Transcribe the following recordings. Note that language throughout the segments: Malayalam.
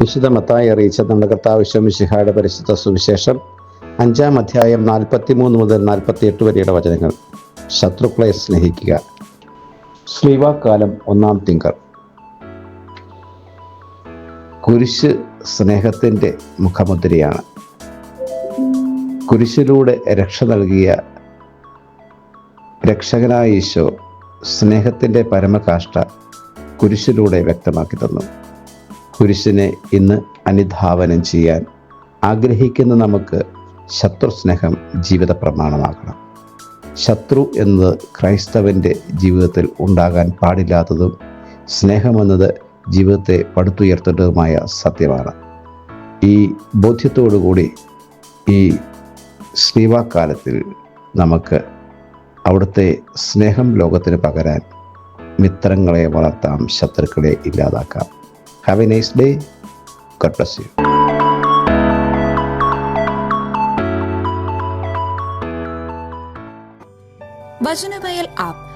വിശുദ്ധ മത്തായി അറിയിച്ച നമ്മുടെ കർത്താവ് ശമിഷിഹായുടെ പരിശുദ്ധ സുവിശേഷം അഞ്ചാം അധ്യായം നാൽപ്പത്തിമൂന്ന് മുതൽ നാൽപ്പത്തിയെട്ട് വരെയുടെ വചനങ്ങൾ. ശത്രുക്കളെ സ്നേഹിക്കുക. ശ്രീവാക്കാലം ഒന്നാം തിങ്കൾ. കുരിശ് സ്നേഹത്തിന്റെ മുഖമുദ്രയാണ്. കുരിശിലൂടെ രക്ഷ നൽകിയ രക്ഷകനായ ഈശോ സ്നേഹത്തിന്റെ പരമകാഷ്ട കുരിശിലൂടെ വ്യക്തമാക്കി തന്നു. കുരിശിനെ ഇന്ന് അനുധാവനം ചെയ്യാൻ ആഗ്രഹിക്കുന്ന നമുക്ക് ശത്രു സ്നേഹം ജീവിത പ്രമാണമാക്കണം ശത്രു എന്നത് ക്രൈസ്തവന്റെ ജീവിതത്തിൽ ഉണ്ടാകാൻ പാടില്ലാത്തതും സ്നേഹമെന്നത് ജീവിതത്തെ പടുത്തുയർത്തേണ്ടതുമായ സത്യമാണ്. ഈ ബോധ്യത്തോടുകൂടി ഈ ശ്രീവാക്കാലത്തിൽ നമുക്ക് അവിടുത്തെ സ്നേഹം ലോകത്തിന് പകരാൻ മിത്രങ്ങളെ വളർത്താം ശത്രുക്കളെ ഇല്ലാതാക്കാം. Have a nice day god bless you Vachanavayal app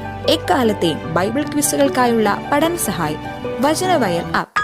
എക്കാലത്തെയും ബൈബിൾ ക്വിസുകൾക്കായുള്ള പഠന സഹായി വചനവയൽ ആപ്പ്.